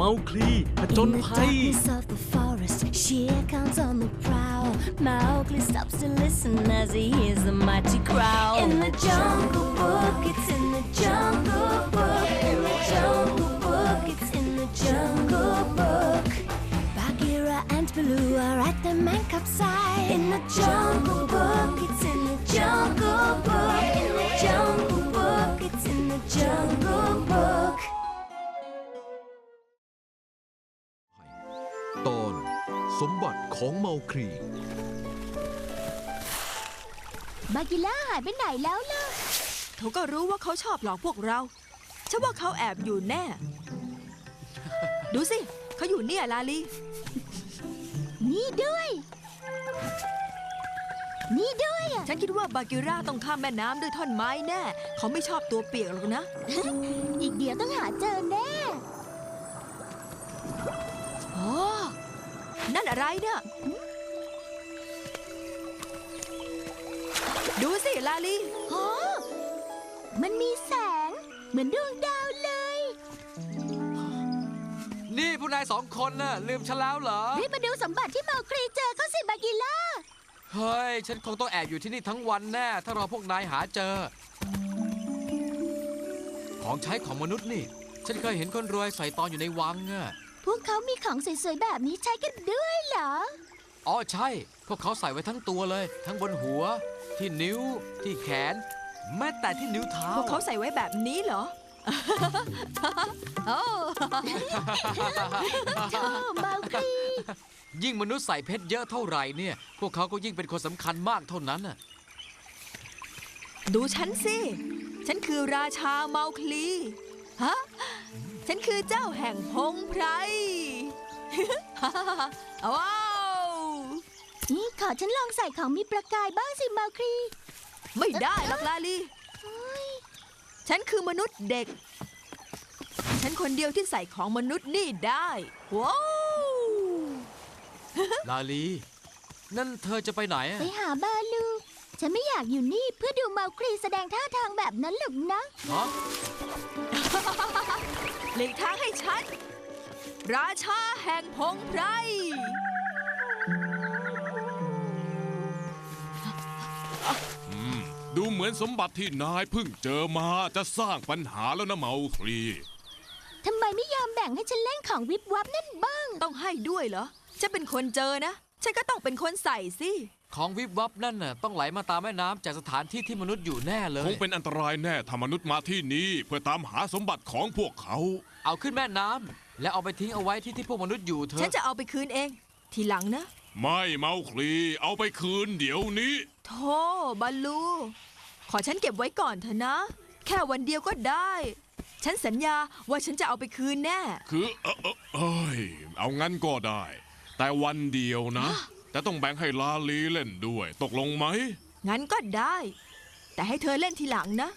เมาคลีผจญ In the ภัย darkness of the forest, Shere Khan's on the prowl. Mowgli stops to listen as he hears the mighty growl. In the jungle book, it's in the jungle book. In the jungle book, it's in the jungle book. Bagheera and Baloo are at the Mancap side. In the jungle book, it's in the jungle book. In the jungle book, it's in the jungle book. สมบัติของเมาครี บากิล่าหายไปไหนแล้วล่ะ เขาก็รู้ว่าเขาชอบหลอกพวกเราฉันว่าเขาแอบอยู่แน่ ดูสิ เขาอยู่เนี่ยลาลี นี่ด้วย นี่ด้วยอะฉันคิดว่าบากิราต้องข้ามแม่น้ำด้วยท่อนไม้แน่ เขาไม่ชอบตัวเปียกหรอกนะ อีกเดี๋ยวต้องหาเจอแน่โอ้ นั่นอะไรเนี่ยดูสิลาลีโอ้มันมีแสง เหมือนดวงดาวเลย นี่ผู้นายสองคนน่ะ ลืมฉันแล้วเหรอ รีบมาดูสมบัติที่เมาครีเจอเขาสิบากิล่า เฮ้ย ฉันคงต้องแอบอยู่ที่นี่ทั้งวันแน่ ถ้ารอพวกนายหาเจอ ของใช้ของมนุษย์นี่ ฉันเคยเห็นคนรวยใส่ตอนอยู่ในวังอะ พวกเขามีของสวยๆแบบนี้ใช้กันด้วยเหรอ อ๋อใช่ พวกเขาใส่ไว้ทั้งตัวเลย ทั้งบนหัว ที่นิ้ว ที่แขน แม้แต่ที่นิ้วเท้า พวกเขาใส่ไว้แบบนี้เหรอ โอ้โอ้เมาครียิ่งมนุษย์ใส่เพชรเยอะเท่าไหร่เนี่ย พวกเขาก็ยิ่งเป็นคนสำคัญมากเท่านั้นน่ะ ดูฉันสิ ฉันคือราชาเมาคลี ฮะ ฉันคือเจ้าแห่งพงไพรว้าวนี่ขอฉันลองใส่ของมีประกายบ้างสิเมาครี ไม่ได้หรอกลาลี ฉันคือมนุษย์เด็ก ฉันคนเดียวที่ใส่ของมนุษย์นี่ได้ ว้าว ลาลี นั่นเธอจะไปไหนอะไปหาบาลู ฉันไม่อยากอยู่นี่เพื่อดูเมาครีแสดงท่าทางแบบนั้นหรอกนะ ฮะ หลีกทางให้ฉัน ราชาแห่งพงไพรดูเหมือนสมบัติที่นายเพิ่งเจอมาจะสร้างปัญหาแล้วนะเมาคลี ทำไมไม่ยอมแบ่งให้ฉันเล่นของวิบวับนั่นบ้าง ต้องให้ด้วยเหรอ ฉันเป็นคนเจอนะ ฉันก็ต้องเป็นคนใส่สิ ของวิบวับนั่นน่ะต้องไหลมาตามแม่น้ำจากสถานที่ที่มนุษย์อยู่แน่เลคย งเป็นอันตรายแน่ถ้ามนุษย์มาที่นี่เพื่อตามหาสมบัติของพวกเขา เอาขึ้นแม่น้ำแล้วเอาไปทิ้งเอาไว้ที่ที่พวกมนุษย์อยู่เถฉันอะจะเอาไปคืนเอง ทีหลังนะไม่เมาคลีเอาไปคืนเดี๋ยวนี้ โธ่บอลลู ขอฉันเก็บไว้ก่อนเถอะนะ แค่วันเดียวก็ได้ ฉันสัญญาว่าฉันจะเอาไปคืนแน่ คือเออเออเอ้ยเอางั้นก็ได้ แต่วันเดียวนะ แต่ต้องแบ่งให้ลาลีเล่นด้วย ตกลงไหม งั้นก็ได้ แต่ให้เธอเล่นทีหลังนะ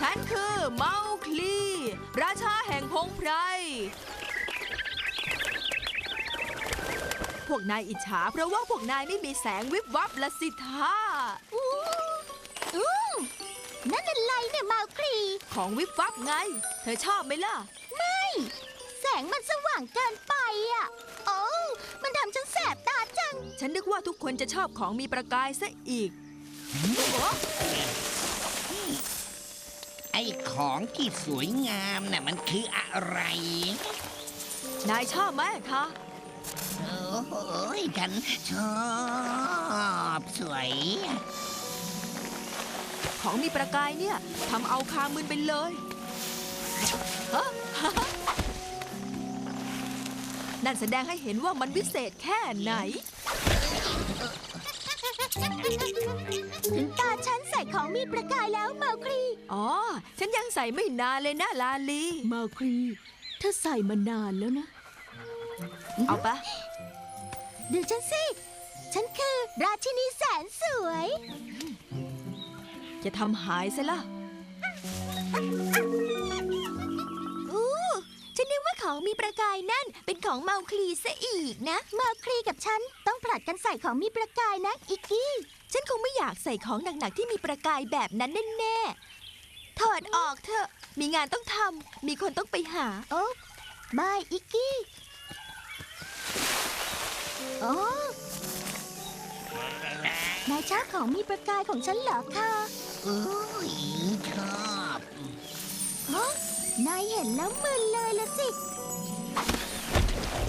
ฉันคือเมาคลี ราชาแห่งพงไพร พวกนายอิจฉาเพราะว่าพวกนายไม่มีแสงวิบวับละสิท่าอู้อู้ นั่นอะไรเนี่ยเมาครีของวิบวับไง เธอชอบไหมล่ะ ไม่ แสงมันสว่างเกินไปอะ โอ้มันทำฉันแสบตาจัง ฉันนึกว่าทุกคนจะชอบของมีประกายซะอีกไอ้ของที่สวยงามน่ะมันคืออะไร นายชอบไหมคะโอ้โหฉันชอบสวย ของมีประกายเนี่ยทำเอาคามึนไปเลยฮะนั่นแสดงให้เห็นว่ามันวิเศษแค่ไหน ถึงตาฉันใส่ของมีประกายแล้วเมาครี อ๋อ ฉันยังใส่ไม่นานเลยนะลาลีมาครี เธอใส่มานานแล้วนะ เอาปะดูฉันสิ ฉันคือราชินีแสนสวย จะทำหายซะละอู้ฉันนึกว่าของของมีประกายนั่น เป็นของเมาคลีซะอีกนะ เมาคลีกับฉันต้องผลัดกันใส่ของมีประกายนะอิกกี้ ฉันคงไม่อยากใส่ของหนักๆที่มีประกายแบบนั้นแน่ๆถอดออกเถอะ มีงานต้องทำมีคนต้องไปหา โอ้บายอิกกี้โอ้นายชอบของมีประกายของฉันเหรอคะ เอ้ยชอบฮะนายเห็นแล้วมึนเลยละสิ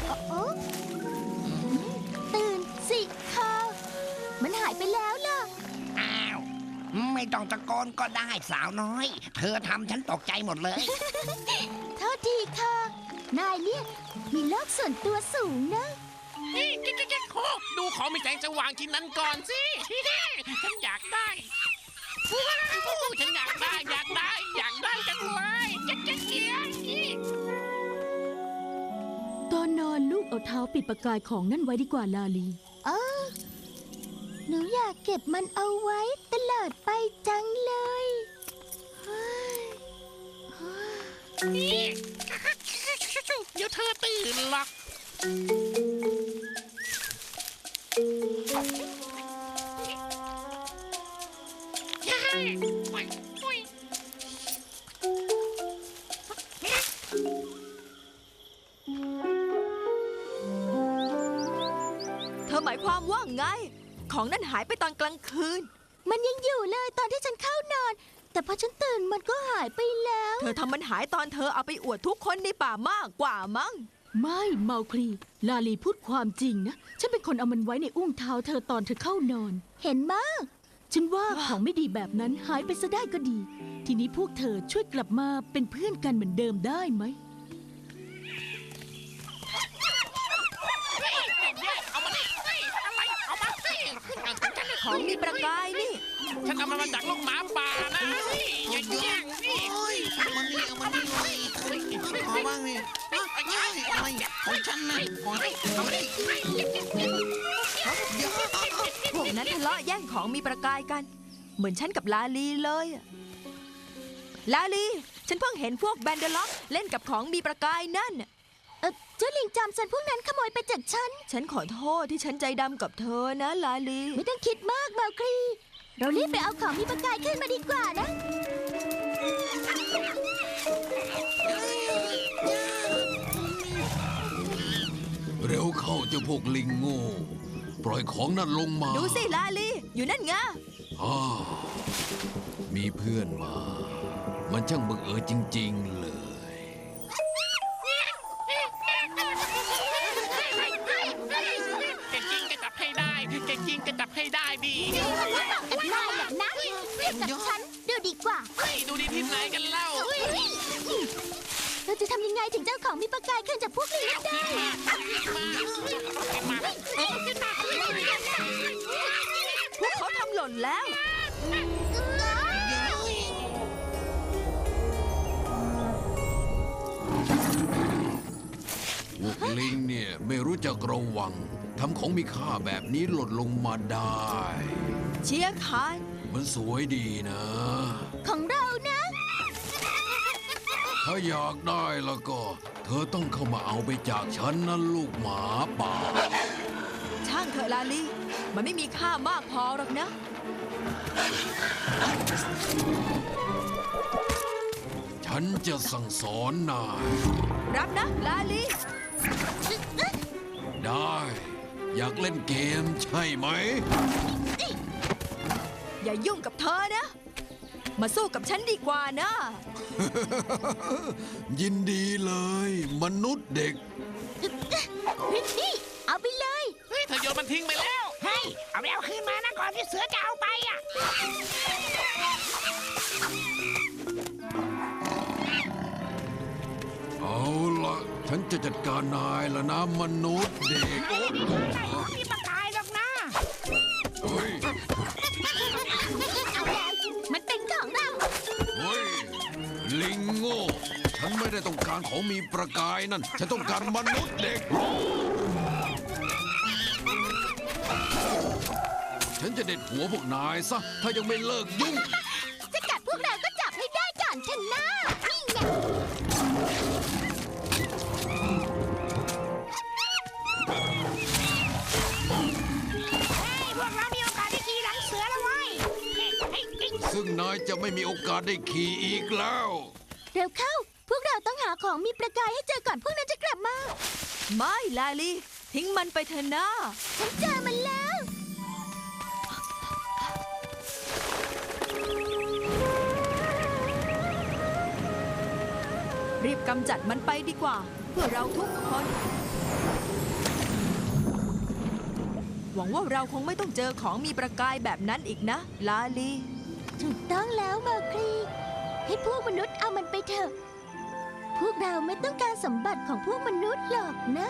โอ้โอ้อืมตื่นสิคะมันหายไปแล้วล่ะ อ้าว ไม่ต้องตะโกนก็ได้สาวน้อย เธอทำฉันตกใจหมดเลย โทษทีค่ะ นายเนี่ยมีโลกส่วนตัวสูงนะ นี่แกแกโคดูของมีแสงสว่างที่นั้นก่อนสิ ฉันอยากได้ว้าว ฉันอยากได้อยากได้ อยากได้จังเลยเจ๊กเจ๊กเจ๊กตอนนอนลูกเอาเท้าปิดประกายของนั่นไว้ดีกว่าลาลี เออ หนูอยากเก็บมันเอาไว้ตลอดไปจังเลยเฮ้ยเฮ้ยนี่เดี๋ยวเธอตื่นหรอก ของนั่นหายไปตอนกลางคืน มันยังอยู่เลยตอนที่ฉันเข้านอน แต่พอฉันตื่นมันก็หายไปแล้ว เธอทำมันหายตอนเธอเอาไปอวดทุกคนในป่ามากกว่ามั้ง ไม่เมาคลีลาลีพูดความจริงนะ ฉันเป็นคนเอามันไว้ในอุ้งเท้าเธอตอนเธอเข้านอน เห็นมากฉันว่าของไม่ดีแบบนั้นหายไปซะได้ก็ดี ทีนี้พวกเธอช่วยกลับมาเป็นเพื่อนกันเหมือนเดิมได้ไหม ของฉันเลยของมีประกายนี่ ฉันเอามันมาจากลูกหมาป่านะนี่อย่าแย่งนี่ โอ้ยเอามานี่เอามานี่เฮ้ยเฮ้ยขอบ้างนี่เอ้ยอะไรของฉันนะขอให้เอามานี่พวกนั้นทะเลาะแย่งของมีประกายกัน เหมือนฉันกับลาลีเลยอะลาลี ฉันเพิ่งเห็นพวกแบนเดอล็อกเล่นกับของมีประกายนั่นน่ะ เออเจ้าลิงจอมสันพวกนั้นขโมยไปจากฉัน ฉันขอโทษที่ฉันใจดำกับเธอนะลาลี ไม่ต้องคิดมากเมาคลีเรารีบไปเอาของมีประกายขึ้นมาดีกว่านะ เร็วเข้าเจ้าพวกลิงโง่ ปล่อยของนั่นลงมาดูสิลาลี อยู่นั่นไงอ่ามีเพื่อนมา มันช่างบังเอิญจริง ๆ ได้ดีกับนายแหละนะเทียบกับฉันดูดีกว่าเฮ้ยดูดีที่ไหนกันเล่าเราจะทำยังไงถึงเจ้าของมีประกายขึ้นจากพวกลิงนั้นได้มาพวกเขาทำหล่นแล้วพวกลิงเนี่ยไม่รู้จักระวัง ทำของมีค่าแบบนี้หล่นลงมาได้ เชียร์คานมันสวยดีนะ ของเรานะ ถ้าอยากได้แล้วก็ เธอต้องเข้ามาเอาไปจากฉันนะลูกหมาป่า ช่างเถอะลาลีมันไม่มีค่ามากพอหรอกนะ ฉันจะสั่งสอนนายรับนะ ลาลีได้ อยากเล่นเกมใช่ไหม อย่ายุ่งกับเธอนะ มาสู้กับฉันดีกว่านะ ยินดีเลย มนุษย์เด็กนี่เอาไปเลย เฮ้ยเธอโยนมันทิ้งไปแล้ว เฮ้ย เอาไปเอาคืนมานะก่อนที่เสือจะเอาไปอะ ฉันจะจัดการนายแล้วนะมนุษย์เด็กมีประกายหรอกนะ เฮ้ย เอาแล้วมันเป็นของเรา เฮ้ย ลิงโง่ ฉันไม่ได้ต้องการของมีประกายนั่น ฉันต้องการมนุษย์เด็ก ฉันจะเด็ดหัวพวกนายซะ ถ้ายังไม่เลิกยุ่งายจะไม่มีโอกาสได้ขี่อีกแล้ว เร็วเข้า พวกเราต้องหาของมีประกายให้เจอก่อนพวกนั้นจะกลับมา ไม่ลาลี ทิ้งมันไปเถอะนะฉันเจอมันแล้ว รีบกำจัดมันไปดีกว่า เพื่อเราทุกคน หวังว่าเราคงไม่ต้องเจอของมีประกายแบบนั้นอีกนะ ลาลี ถูกต้องแล้วเมอร์ครีให้พวกมนุษย์เอามันไปเถอะ พวกเราไม่ต้องการสมบัติของพวกมนุษย์หรอกนะ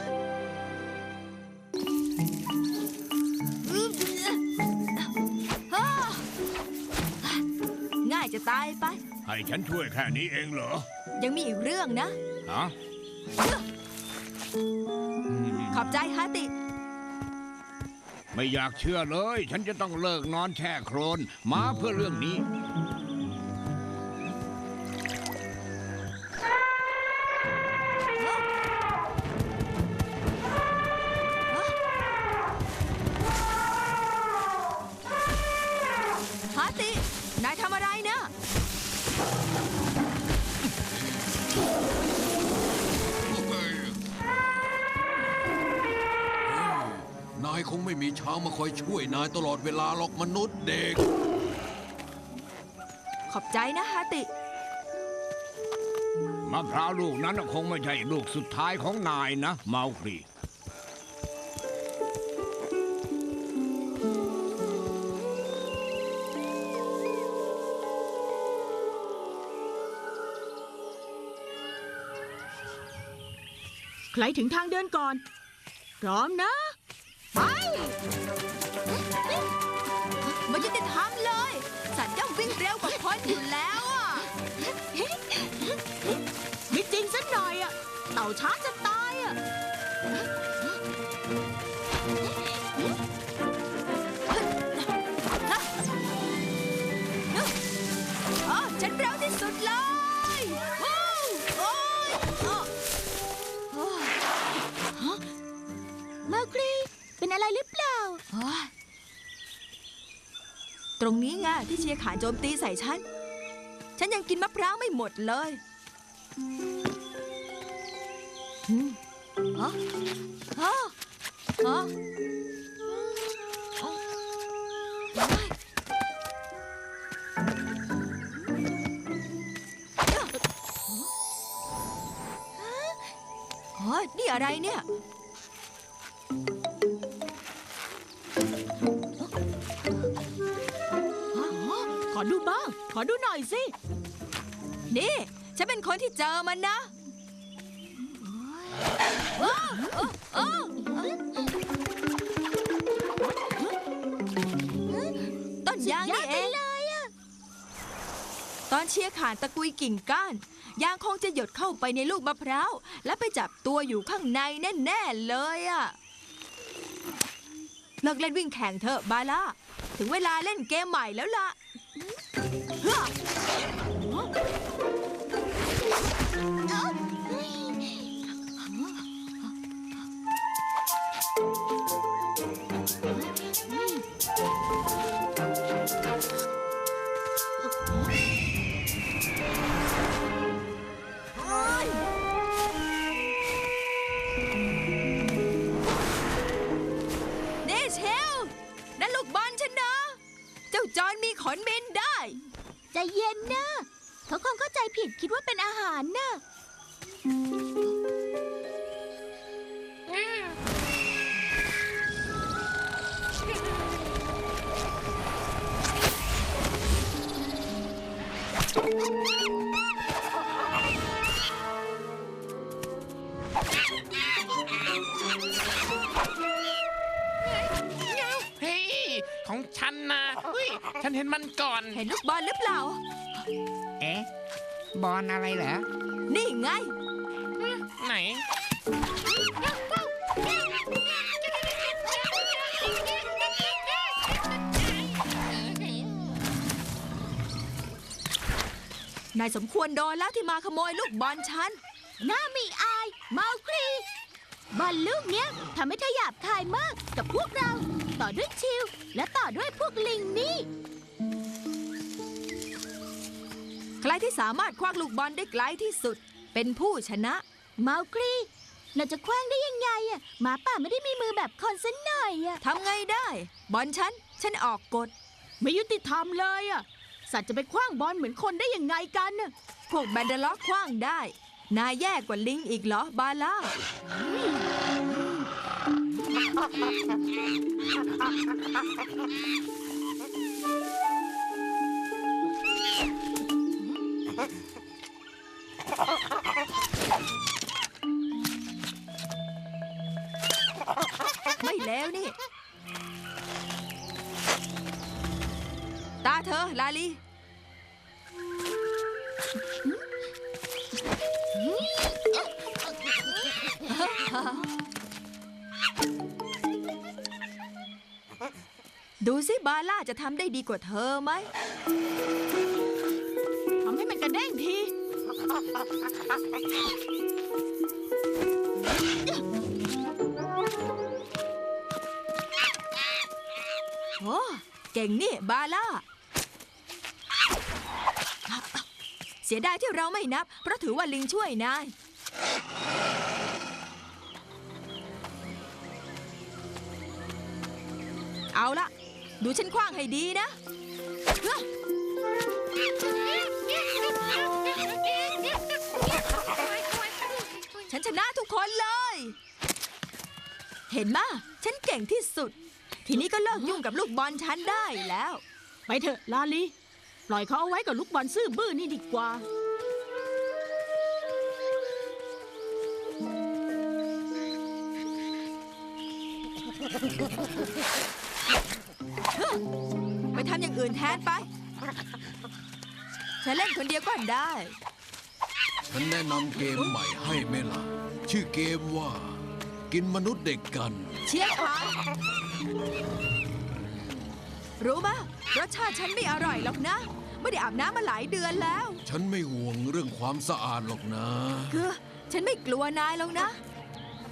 ง่ายจะตายไป ให้ฉันช่วยแค่นี้เองเหรอยังมีอีกเรื่องนะ ฮะ ขอบใจฮาติ ไม่อยากเชื่อเลย ฉันจะต้องเลิกนอนแช่โครนมาเพื่อเรื่องนี้ ช้างมาคอยช่วยนายตลอดเวลาหรอกมนุษย์เด็ก ขอบใจนะฮาติ มะพร้าวลูกนั้นคงไม่ใช่ลูกสุดท้ายของนายนะ เมาครี ใครถึงทางเดินก่อน พร้อมนะ ไม่ยุติธรรมเลยสัตว์ย่อมวิ่งเร็วกว่าคนอยู่แล้วอะ ไม่จริงสักหน่อยอะ เต่าช้าจะ ตรงนี้ไงที่เชียร์ขานโจมตีใส่ฉัน ฉันยังกินมะพร้าวไม่หมดเลยอืมฮะฮะฮะโอ้ยนี่อะไรเนี่ย ขอดูหน่อยสิ นี่ ฉันเป็นคนที่เจอมันนะอ้าวอ้าวต้นยางนี่เองตอนเชียร์ขานตะกุยกิ่งก้าน ยางคงจะหยดเข้าไปในลูกมะพร้าว และไปจับตัวอยู่ข้างในแน่ ๆ เลยอะเลิกเล่นวิ่งแข่งเถอะบาล่า ถึงเวลาเล่นเกมใหม่แล้วล่ะ เของฉันนะเฮ้ยฉันเห็นมันก่อน เห็นลูกบอลหรือเปล่า เอ๊ะ บอลอะไรเหรอ นี่ไง ไหน นายสมควรโดนแล้วที่มาขโมยลูกบอลฉัน หน้ามีอาย เมาครีบอลลูกเนี้ยทำให้เธอหยาบคายมากกับพวกเรา ต่อด้วยชิลและต่อด้วยพวกลิงนี่ ใครที่สามารถคว้างลูกบอลได้ไกลที่สุด เป็นผู้ชนะ เมาคลีเราจะคว้างได้ยังไงอะหมาป่าไม่ได้มีมือแบบคนสันหน่อยอะทำไงได้ บอลฉัน ฉันออกกฎ ไม่ยุติธรรมเลยอะสัตว์จะไปคว้างบอลเหมือนคนได้ยังไงกันน่ะพวกแบนเดอร์ล็อกคว้างได้ นายแย่กว่าลิงอีกเหรอบาล่า ไม่แล้วนี่ ตาเธอ ลาลี ดูสิบาล่าจะทำได้ดีกว่าเธอไหม ทำให้มันกระเด้งที โอ้เก่งนี่บาล่า เสียดายที่เราไม่นับ เพราะถือว่าลิงช่วยนาย เอาละ ดูฉันคว้างให้ดีนะเฮ้ยฉันชนะทุกคนเลย เห็นมะฉันเก่งที่สุด ทีนี้ก็เลิกยุ่งกับลูกบอลฉันได้แล้ว ไปเถอะลาลี ปล่อยเขาเอาไว้กับลูกบอลซื่อบื้อนี่ดีกว่าไปทำ อย่างอื่นแทนไปฉันเล่นคนเดียวก็ได้ ฉันแนะนำเกมใหม่ให้ไหมล่ะ ชื่อเกมว่า กินมนุษย์เด็กกัน เชียร์ขารู้ปะรสชาติฉันไม่อร่อยหรอกนะ ไม่ได้อาบน้ำมาหลายเดือนแล้ว ฉันไม่ห่วงเรื่องความสะอาดหรอกนะ คือ ฉันไม่กลัวนายหรอกนะ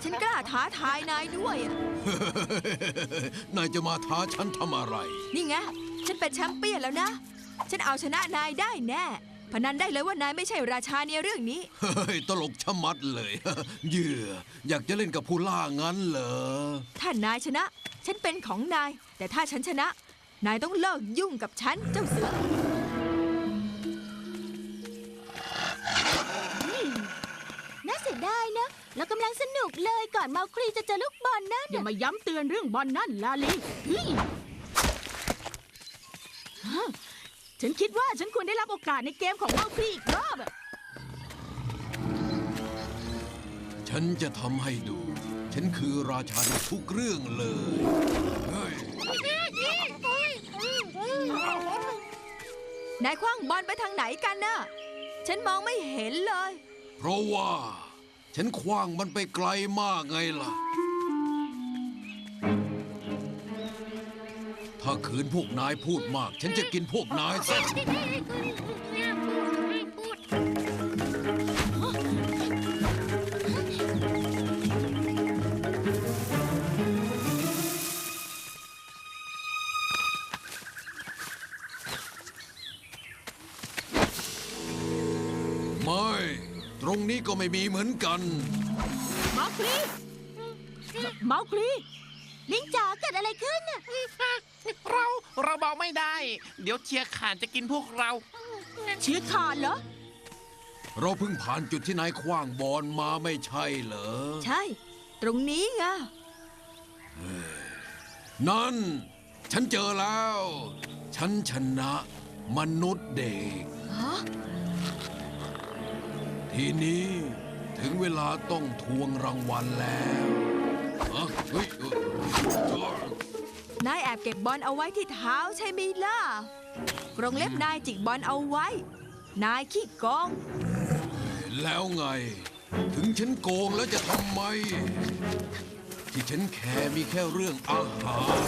ฉันกล้าท้าทายนายด้วยอะนายจะมาท้าฉันทำอะไร นี่ไง ฉันเป็นแชมเปี้ยนแล้วนะ ฉันเอาชนะนายได้แน่ พนันได้เลยว่านายไม่ใช่ราชาในเรื่องนี้ เฮ้ย ตลกชะมัดเลย เหยื่อ อยากจะเล่นกับผู้ล่างั้นเหรอ ถ้านายชนะ ฉันเป็นของนาย แต่ถ้าฉันชนะ นายต้องเลิกยุ่งกับฉันเจ้าเสือ เรากำลังสนุกเลยก่อนเมาคลีจะเจอลูกบอลนั่นอย่ามาย้ำเตือนเรื่องบอลนั่นลาลีเฮ้ยฮะฉันคิดว่าฉันควรได้รับโอกาสในเกมของเมาคลีอีกรอบอะฉันจะทำให้ดู ฉันคือราชาในทุกเรื่องเลย เฮ้ย นายคว้างบอลไปทางไหนกันน่ะ ฉันมองไม่เห็นเลย เพราะว่า ฉันคว้างมันไปไกลมากไงล่ะ ถ้าขืนพวกนายพูดมาก ฉันจะกินพวกนายซะ ไม่มีเหมือนกันเมาคลีเมาคลีลิงจ๋าเกิดอะไรขึ้นน่ะเราเราบอกไม่ได้ เดี๋ยวเชียร์ขานจะกินพวกเราเชื้อขาดเหรอ เราเพิ่งผ่านจุดที่นายคว้างบอลมาไม่ใช่เหรอ ใช่ ตรงนี้ไงนั่น ฉันเจอแล้ว ฉันชนะมนุษย์เด็กฮะ ทีนี้ถึงเวลาต้องทวงรางวัลแล้วเฮ้ยนายแอบเก็บบอลเอาไว้ที่เท้าใช่ไหมล่ะกรงเล็บนายจิกบอลเอาไว้ นายขี้โกอง แล้วไง ถึงฉันโกงแล้วจะทำไม ที่ฉันแคร์มีแค่เรื่องอาหาร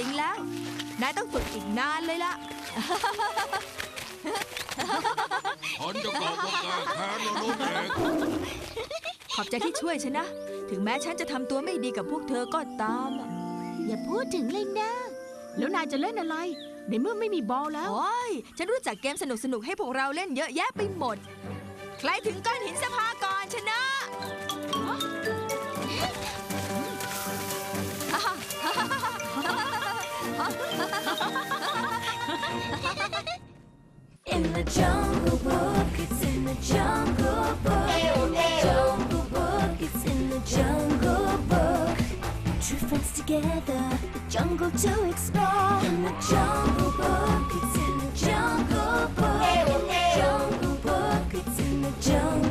ริงแล้ว นายต้องฝึกอีกนานเลยล่ะ ฉันจะกล่าวว่าแก้แค้นแล้วน้องเอกขอบใจที่ช่วยฉันนะ ถึงแม้ฉันจะทำตัวไม่ดีกับพวกเธอก็ตามอะอย่าพูดถึงเลยนะ แล้วนายจะเล่นอะไร ในเมื่อไม่มีบอลแล้ว โอ้ย ฉันรู้จักเกมสนุกๆ ให้พวกเราเล่นเยอะแยะไปหมด ใครถึงก้อนหินสภาก่อนชนะ in the Jungle Book. It's in the Jungle Book. Ew, oh, ew. Oh. Jungle Book. It's in the Jungle Book. True friends together, the jungle to explore. In the Jungle Book. It's in the Jungle Book. Oh, jungle Book. It's in the Jungle.